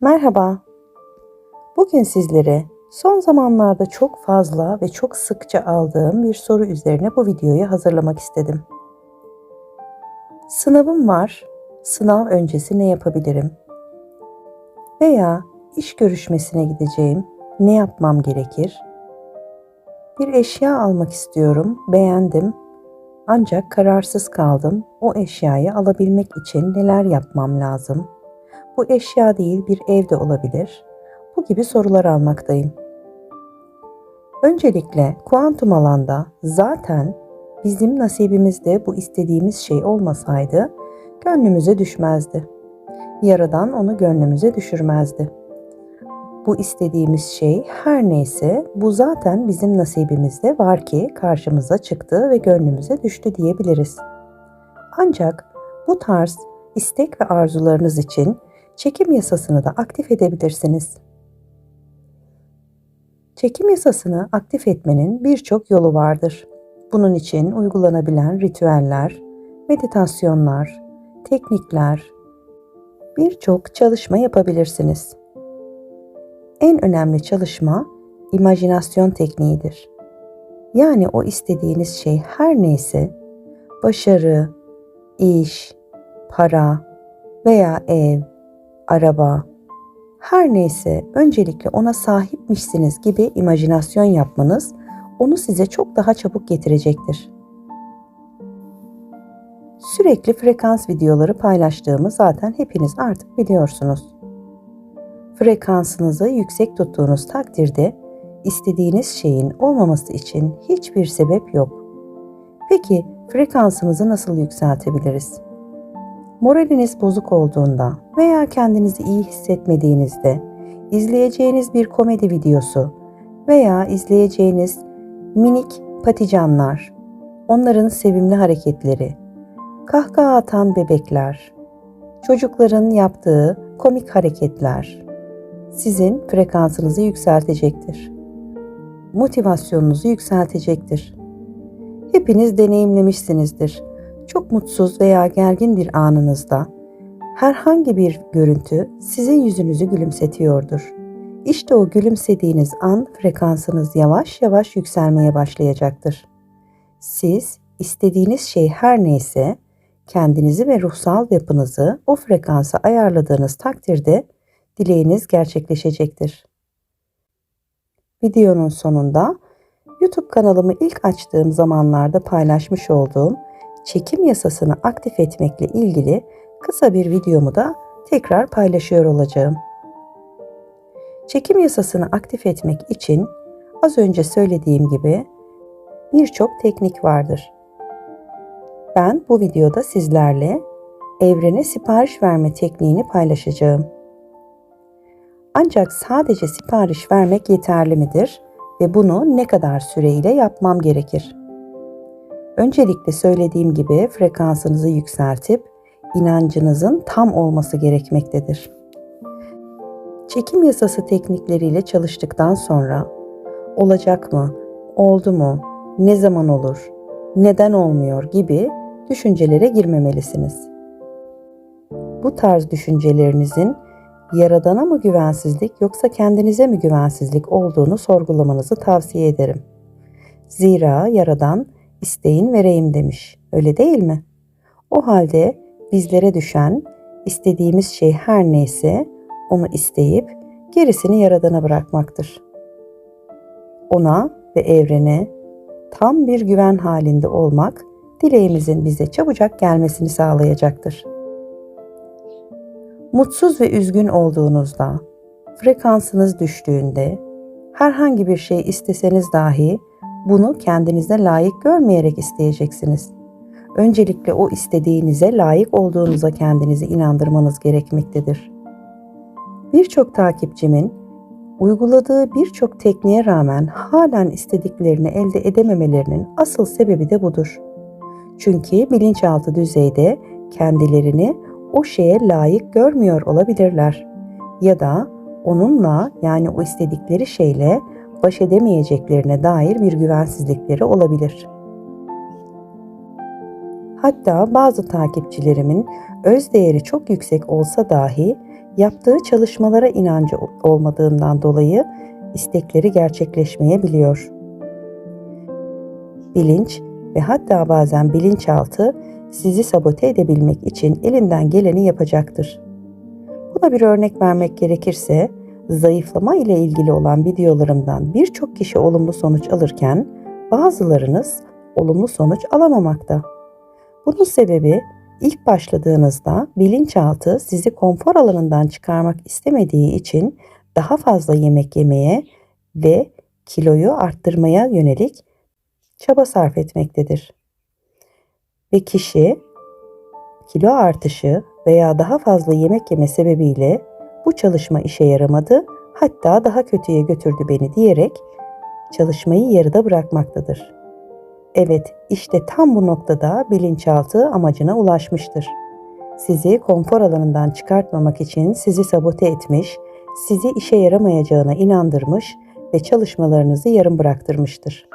Merhaba. Bugün sizlere son zamanlarda çok fazla ve çok sıkça aldığım bir soru üzerine bu videoyu hazırlamak istedim. Sınavım var. Sınav öncesi ne yapabilirim? Veya iş görüşmesine gideceğim. Ne yapmam gerekir? Bir eşya almak istiyorum. Beğendim. Ancak kararsız kaldım. O eşyayı alabilmek için neler yapmam lazım? Bu eşya değil bir ev de olabilir. Bu gibi sorular almaktayım. Öncelikle kuantum alanda zaten bizim nasibimizde bu istediğimiz şey olmasaydı gönlümüze düşmezdi. Yaradan onu gönlümüze düşürmezdi. Bu istediğimiz şey her neyse bu zaten bizim nasibimizde var ki karşımıza çıktı ve gönlümüze düştü diyebiliriz. Ancak bu tarz istek ve arzularınız için çekim yasasını da aktif edebilirsiniz. Çekim yasasını aktif etmenin birçok yolu vardır. Bunun için uygulanabilen ritüeller, meditasyonlar, teknikler, birçok çalışma yapabilirsiniz. En önemli çalışma imajinasyon tekniğidir. Yani o istediğiniz şey her neyse başarı, iş, para veya ev, araba, her neyse öncelikle ona sahipmişsiniz gibi imajinasyon yapmanız onu size çok daha çabuk getirecektir. Sürekli frekans videoları paylaştığımı zaten hepiniz artık biliyorsunuz. Frekansınızı yüksek tuttuğunuz takdirde istediğiniz şeyin olmaması için hiçbir sebep yok. Peki frekansımızı nasıl yükseltebiliriz? Moraliniz bozuk olduğunda veya kendinizi iyi hissetmediğinizde izleyeceğiniz bir komedi videosu veya izleyeceğiniz minik paticanlar, onların sevimli hareketleri, kahkaha atan bebekler, çocukların yaptığı komik hareketler sizin frekansınızı yükseltecektir. Motivasyonunuzu yükseltecektir. Hepiniz deneyimlemişsinizdir çok mutsuz veya gergin bir anınızda herhangi bir görüntü sizin yüzünüzü gülümsetiyordur. İşte o gülümsediğiniz an frekansınız yavaş yavaş yükselmeye başlayacaktır. Siz istediğiniz şey her neyse kendinizi ve ruhsal yapınızı o frekansa ayarladığınız takdirde dileğiniz gerçekleşecektir. Videonun sonunda YouTube kanalımı ilk açtığım zamanlarda paylaşmış olduğum çekim yasasını aktif etmekle ilgili kısa bir videomu da tekrar paylaşıyor olacağım. Çekim yasasını aktif etmek için az önce söylediğim gibi birçok teknik vardır. Ben bu videoda sizlerle evrene sipariş verme tekniğini paylaşacağım. Ancak sadece sipariş vermek yeterli midir ve bunu ne kadar süreyle yapmam gerekir? Öncelikle söylediğim gibi frekansınızı yükseltip inancınızın tam olması gerekmektedir. Çekim yasası teknikleriyle çalıştıktan sonra olacak mı, oldu mu, ne zaman olur, neden olmuyor gibi düşüncelere girmemelisiniz. Bu tarz düşüncelerinizin yaradana mı güvensizlik yoksa kendinize mi güvensizlik olduğunu sorgulamanızı tavsiye ederim. Zira yaradan isteyin vereyim demiş. Öyle değil mi? O halde bizlere düşen istediğimiz şey her neyse onu isteyip gerisini yaradana bırakmaktır. Ona ve evrene tam bir güven halinde olmak dileğimizin bize çabucak gelmesini sağlayacaktır. Mutsuz ve üzgün olduğunuzda, frekansınız düştüğünde, herhangi bir şey isteseniz dahi bunu kendinize layık görmeyerek isteyeceksiniz. Öncelikle o istediğinize layık olduğunuza kendinizi inandırmanız gerekmektedir. Birçok takipçimin uyguladığı birçok tekniğe rağmen halen istediklerini elde edememelerinin asıl sebebi de budur. Çünkü bilinçaltı düzeyde kendilerini o şeye layık görmüyor olabilirler ya da onunla yani o istedikleri şeyle baş edemeyeceklerine dair bir güvensizlikleri olabilir. Hatta bazı takipçilerimin öz değeri çok yüksek olsa dahi yaptığı çalışmalara inancı olmadığından dolayı istekleri gerçekleşmeyebiliyor. Bilinç ve hatta bazen bilinçaltı sizi sabote edebilmek için elinden geleni yapacaktır. Buna bir örnek vermek gerekirse, zayıflama ile ilgili olan videolarımdan birçok kişi olumlu sonuç alırken bazılarınız olumlu sonuç alamamakta. Bunun sebebi ilk başladığınızda bilinçaltı sizi konfor alanından çıkarmak istemediği için daha fazla yemek yemeye ve kiloyu arttırmaya yönelik çaba sarf etmektedir. Ve kişi kilo artışı veya daha fazla yemek yeme sebebiyle bu çalışma işe yaramadı, hatta daha kötüye götürdü beni diyerek çalışmayı yarıda bırakmaktadır. Evet, işte tam bu noktada bilinçaltı amacına ulaşmıştır. Sizi konfor alanından çıkartmamak için sizi sabote etmiş, sizi işe yaramayacağına inandırmış ve çalışmalarınızı yarım bıraktırmıştır.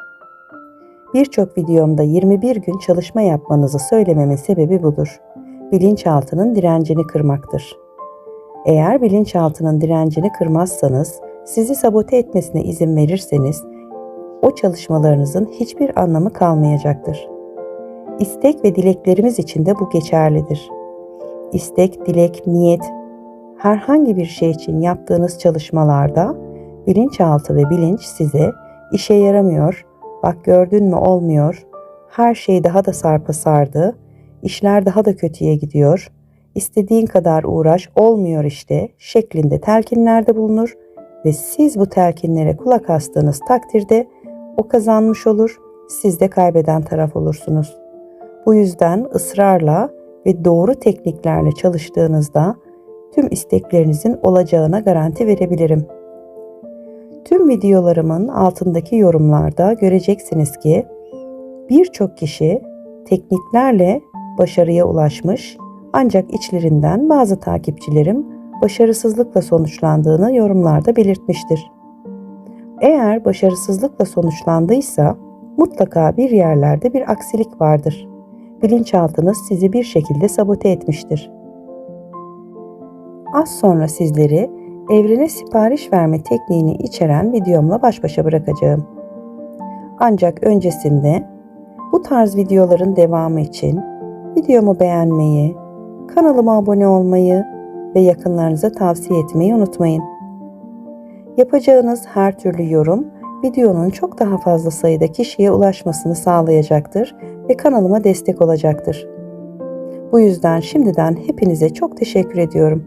Birçok videomda 21 gün çalışma yapmanızı söylememin sebebi budur. Bilinçaltının direncini kırmaktır. Eğer bilinçaltının direncini kırmazsanız, sizi sabote etmesine izin verirseniz, o çalışmalarınızın hiçbir anlamı kalmayacaktır. İstek ve dileklerimiz için de bu geçerlidir. İstek, dilek, niyet, herhangi bir şey için yaptığınız çalışmalarda bilinçaltı ve bilinç size işe yaramıyor, bak gördün mü olmuyor, her şey daha da sarpa sardı, işler daha da kötüye gidiyor, istediğin kadar uğraş olmuyor işte şeklinde telkinlerde bulunur ve siz bu telkinlere kulak astığınız takdirde o kazanmış olur, siz de kaybeden taraf olursunuz. Bu yüzden ısrarla ve doğru tekniklerle çalıştığınızda tüm isteklerinizin olacağına garanti verebilirim. Tüm videolarımın altındaki yorumlarda göreceksiniz ki birçok kişi tekniklerle başarıya ulaşmış ancak içlerinden bazı takipçilerim başarısızlıkla sonuçlandığını yorumlarda belirtmiştir. Eğer başarısızlıkla sonuçlandıysa mutlaka bir yerlerde bir aksilik vardır. Bilinçaltınız sizi bir şekilde sabote etmiştir. Az sonra sizleri evrene sipariş verme tekniğini içeren videomla baş başa bırakacağım. Ancak öncesinde bu tarz videoların devamı için videomu beğenmeyi, kanalıma abone olmayı ve yakınlarınıza tavsiye etmeyi unutmayın. Yapacağınız her türlü yorum videonun çok daha fazla sayıda kişiye ulaşmasını sağlayacaktır ve kanalıma destek olacaktır. Bu yüzden şimdiden hepinize çok teşekkür ediyorum.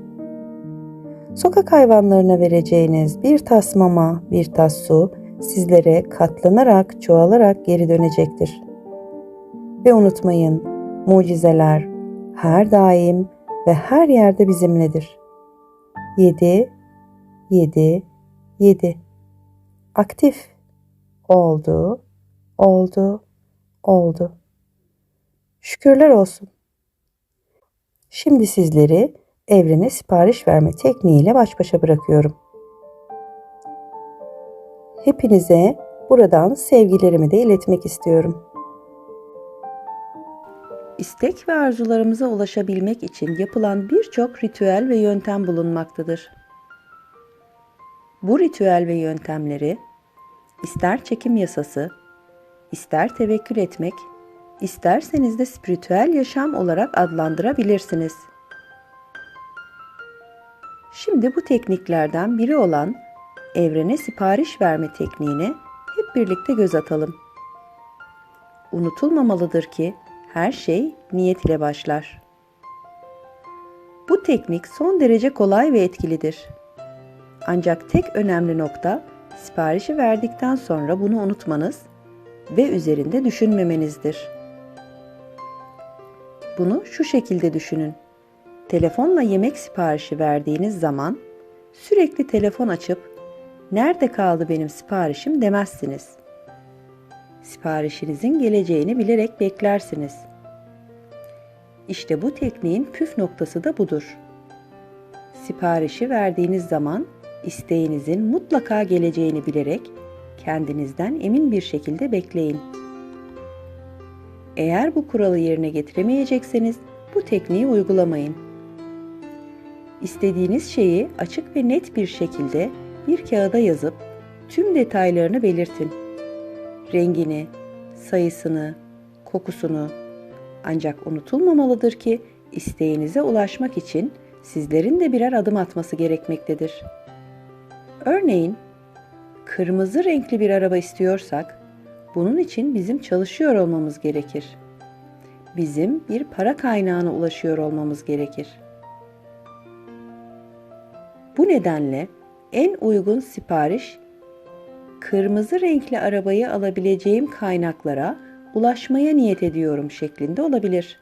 Sokak hayvanlarına vereceğiniz bir tas mama, bir tas su sizlere katlanarak, çoğalarak geri dönecektir. Ve unutmayın, mucizeler her daim ve her yerde bizimledir. 7 7 7 Aktif oldu, oldu, oldu. Şükürler olsun. Şimdi sizleri evrene sipariş verme tekniğiyle baş başa bırakıyorum. Hepinize buradan sevgilerimi de iletmek istiyorum. İstek ve arzularımıza ulaşabilmek için yapılan birçok ritüel ve yöntem bulunmaktadır. Bu ritüel ve yöntemleri ister çekim yasası, ister tevekkül etmek, isterseniz de spiritüel yaşam olarak adlandırabilirsiniz. Şimdi bu tekniklerden biri olan evrene sipariş verme tekniğine hep birlikte göz atalım. Unutulmamalıdır ki her şey niyet ile başlar. Bu teknik son derece kolay ve etkilidir. Ancak tek önemli nokta siparişi verdikten sonra bunu unutmanız ve üzerinde düşünmemenizdir. Bunu şu şekilde düşünün. Telefonla yemek siparişi verdiğiniz zaman sürekli telefon açıp "Nerede kaldı benim siparişim?" demezsiniz. Siparişinizin geleceğini bilerek beklersiniz. İşte bu tekniğin püf noktası da budur. Siparişi verdiğiniz zaman isteğinizin mutlaka geleceğini bilerek kendinizden emin bir şekilde bekleyin. Eğer bu kuralı yerine getiremeyecekseniz bu tekniği uygulamayın. istediğiniz şeyi açık ve net bir şekilde bir kağıda yazıp tüm detaylarını belirtin. Rengini, sayısını, kokusunu. Ancak unutulmamalıdır ki isteğinize ulaşmak için sizlerin de birer adım atması gerekmektedir. Örneğin kırmızı renkli bir araba istiyorsak bunun için bizim çalışıyor olmamız gerekir. Bizim bir para kaynağına ulaşıyor olmamız gerekir. Bu nedenle en uygun sipariş kırmızı renkli arabayı alabileceğim kaynaklara ulaşmaya niyet ediyorum şeklinde olabilir.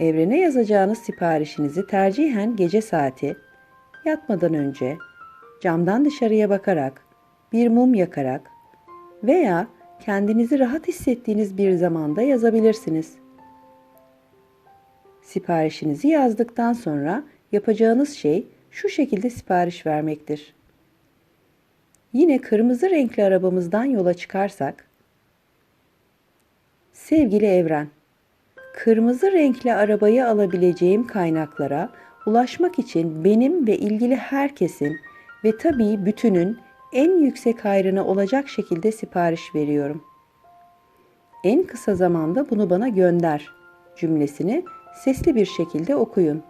Evrene yazacağınız siparişinizi tercihen gece saati, yatmadan önce, camdan dışarıya bakarak, bir mum yakarak veya kendinizi rahat hissettiğiniz bir zamanda yazabilirsiniz. Siparişinizi yazdıktan sonra yapacağınız şey şu şekilde sipariş vermektir. Yine kırmızı renkli arabamızdan yola çıkarsak, Sevgili evren, kırmızı renkli arabayı alabileceğim kaynaklara ulaşmak için benim ve ilgili herkesin ve tabii bütünün en yüksek hayrına olacak şekilde sipariş veriyorum. En kısa zamanda bunu bana gönder cümlesini sesli bir şekilde okuyun.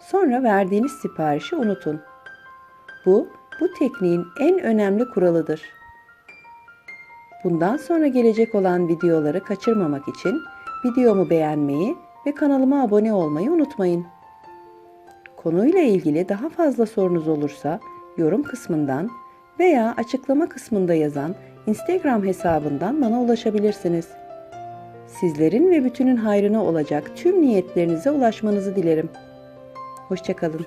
Sonra verdiğiniz siparişi unutun. Bu, bu tekniğin en önemli kuralıdır. Bundan sonra gelecek olan videoları kaçırmamak için videomu beğenmeyi ve kanalıma abone olmayı unutmayın. Konuyla ilgili daha fazla sorunuz olursa yorum kısmından veya açıklama kısmında yazan Instagram hesabından bana ulaşabilirsiniz. Sizlerin ve bütünün hayrına olacak tüm niyetlerinize ulaşmanızı dilerim. Hoşçakalın.